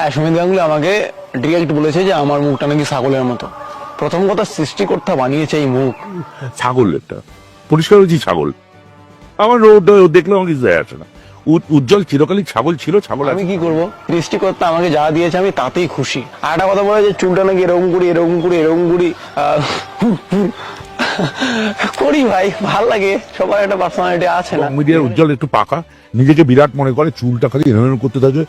হ্যাঁ সুমিত গাঙ্গুলি আমাকে ডিরেক্ট বলেছে যে আমার মুখটা নাকি ছাগলের মতো। প্রথম কথা সৃষ্টিকর্তা বানিয়েছে এই মুখ। ছাগল একটা। পরিষ্কার হয়েছি ছাগল। আমার দেখলে আমার কিছু যায় আসে না। উজ্জ্বল চিরকালই ছাগল ছিল ছাগল আমি কি করব? সৃষ্টিকর্তা আমাকে যা দিয়েছে আমি তাতেই খুশি। আর একটা কথা বলে যে চুলটা নাকি এরকম করি এরকম করি এরকম করি করি ভাই ভালো লাগে। সবার একটা পার্সোনালিটি আছে না। মিডিয়ার উজ্জ্বল একটু পাকা। নিজেকে বিরাট মনে করে চুলটা খালি এরম করতে থাকে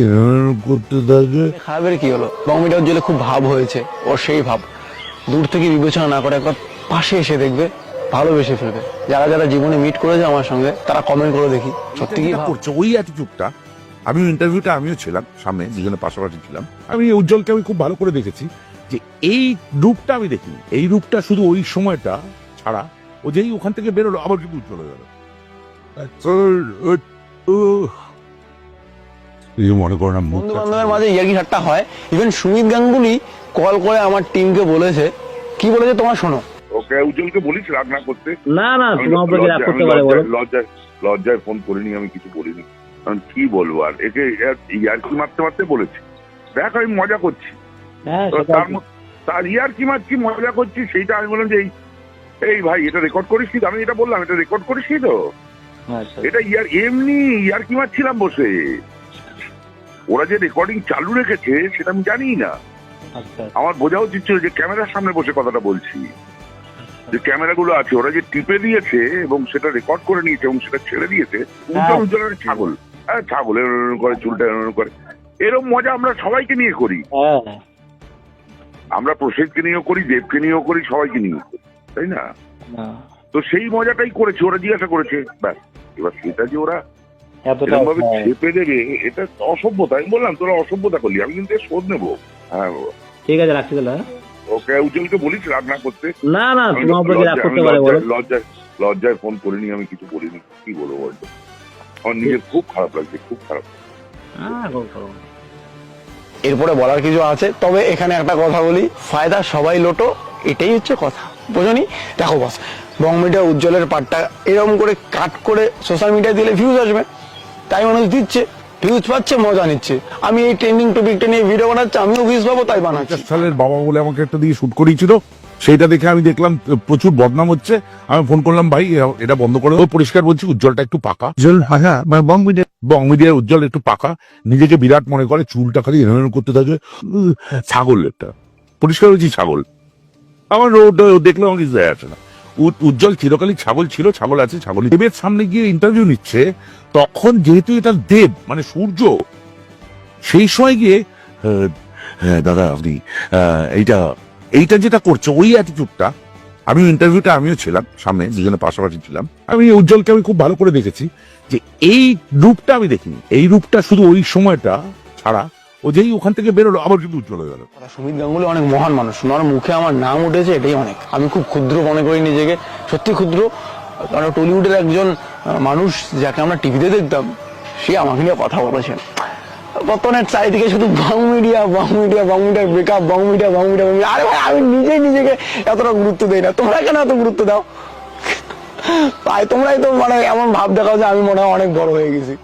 এরম করতে থাকে। খারাপের কি হলো? বঙ্গমিটার জেলে খুব ভাব হয়েছে ওর সেই ভাব। দূর থেকে বিবেচনা না করে একবার পাশে এসে দেখবে ভালোবেসে ফেলবে। যারা যারা জীবনে মিট করেছে আমার সঙ্গে তারা কমেন্ট করে দেখি সত্যি কি করছে ওই অ্যাটিটিউডটা আমি ইন্টারভিউটা আমিও ছিলাম সামনে দুজনে পাশাপাশি ছিলাম। আমি উজ্জ্বলকে আমি খুব ভালো করে দেখেছি। যে এই রূপটা আমি দেখিনি। এই রূপটা শুধু ওই সময়টা ছাড়া ও যেই ওখান থেকে বেরোলো আবার কিন্তু হয়ে গেল। মনে করো না বন্ধু বান্ধবের মাঝে ইয়ার্কি ঠাট্টা হয়। ইভেন সুমিত গাঙ্গুলি কল করে আমার টিমকে বলেছে। কি বলেছে তোমার শোনো। ওকে উজ্জ্বলকে বলিস রাগ না করতে? না না রাগ লজ্জায়- করতে পারে বলো। লজ্জায়- লজ্জায় লজ্জায় ফোন করিনি আমি কিছু বলিনি। কারণ কি বলব আর? একে ইয়ার্কি মারতে মারতে বলেছি। দেখ আমি মজা করছি। তার মধ্যে- তার ইয়ার্কি মারছি মজা করছি সেইটা আমি বললাম যে এই ভাই এটা রেকর্ড করিস নি? আমি এটা বললাম এটা রেকর্ড করিস নি তো? আচ্ছা। এটা ইয়ার এমনি ইয়ার্কি মারছিলাম বসে? ওরা যে রেকর্ডিং চালু রেখেছে সেটা আমি জানি না। আচ্ছা। আমার বোঝা উচিত ছিল যে ক্যামেরার সামনে বসে কথাটা বলছি। যে ক্যামেরাগুলো আছে ওরা যে টিপে দিয়েছে এবং সেটা রেকর্ড করে নিয়েছে এবং সেটা ছেড়ে দিয়েছে উজ্জ্বল উজ্জ্বলের ছাগল। হ্যাঁ ছাগল এরম করে চুলটা এরম এরম করে। এরম মজা আমরা সবাইকে নিয়ে করি। হ্যাঁ। আমরা প্রসেদকে নিয়েও করি দেবকে নিয়েও করি সবাইকে নিয়েও করি তাই না। তো সেই মজাটাই করেছে ওরা জিজ্ঞাসা করেছে ব্যাস। এবার সেটা যে ওরা। চেপে দেবে এটা অসভ্যতা। আমি বললাম তোরা অসভ্যতা করলি আমি কিন্তু শোধ নেব। হ্যাঁ ঠিক আছে রাখছি তাহলে হ্যাঁ? ওকে উজ্জ্বলকে বলিস রাগ না করতে? না না তোমার উপরে রাগ লজ্জায়- করতে আমি পারে বলো। লজ্জায়- ফোন করিনি আমি কিছু বলিনি। কি বলব বলতো? আমার নিজের খুব খারাপ লাগছে খুব খারাপ হ্যাঁ। এরপরে বলার কিছু আছে। তবে এখানে একটা কথা বলি ফায়দা সবাই লোটো এটাই হচ্ছে কথা। বোঝনি দেখো বস বং মিডিয়া উজ্জ্বলের পার্টটা এরকম করে কাট করে সোশ্যাল মিডিয়ায় দিলে ভিউজ আসবে। তাই মানুষ দিচ্ছে ভিউজ পাচ্ছে মজা নিচ্ছে। আমি এই ট্রেন্ডিং টপিকটা নিয়ে ভিডিও বানাচ্ছি আমিও ভিউজ পাবো তাই বানাচ্ছি। সালের বাবা বলে আমাকে একটা দিয়ে শুট করিয়েছিল। সেইটা দেখে আমি দেখলাম প্রচুর বদনাম হচ্ছে। আমি ফোন করলাম ভাই এটা বন্ধ করে দাও। পরিষ্কার বলছি উজ্জ্বলটা একটু পাকা। উজ্জ্বল হ্যাঁ বং মিডিয়া বং মিডিয়ার উজ্জ্বল একটু পাকা। নিজেকে বিরাট মনে করে চুলটা খালি এরম করতে থাকে। ছাগল একটা। পরিষ্কার হয়েছি ছাগল। আমার ওটা দেখলে আমার কিছু আসে না। উজ্জ্বল চিরকালই ছাগল ছিল ছাগল আছে ছাগল দেবের সামনে গিয়ে ইন্টারভিউ নিচ্ছে। তখন যেহেতু এটা দেব মানে সূর্য সেই সময় গিয়ে আহ, হ্যাঁ দাদা আপনি এইটা এইটা যেটা করছে ওই অ্যাটিটিউডটা আমি ইন্টারভিউটা আমিও ছিলাম, সামনে দুজনে পাশাপাশি ছিলাম। আমি উজ্জ্বলকে আমি খুব ভালো করে দেখেছি যে এই রূপটা আমি দেখিনি। এই রূপটা শুধু ওই সময়টা ছাড়া ও যেই ওখান থেকে বেরোলো, আবার কিন্তু উজ্জ্বল হয়ে গেল। সুমিত গাঙ্গুলি অনেক মহান মানুষ। ওনার মুখে আমার নাম উঠেছে, এটাই অনেক। আমি খুব ক্ষুদ্র মনে করি নিজেকে। সত্যি ক্ষুদ্র কারণ টলিউডের একজন মানুষ যাকে আমরা টিভিতে দেখতাম, সে আমাকে নিয়ে কথা বলেছেন। বর্তমানে চারিদিকে শুধু Bong media Bong media Bong media breakup Bong media Bong media Bong media আরে ভাই, আমি নিজেই নিজেকে এতটা গুরুত্ব দেই না। তোমরা কেন এত গুরুত্ব দাও? তাই তোমরাই তো মানে এমন ভাব দেখাও যে আমি মনে হয় অনেক বড় হয়ে গেছি।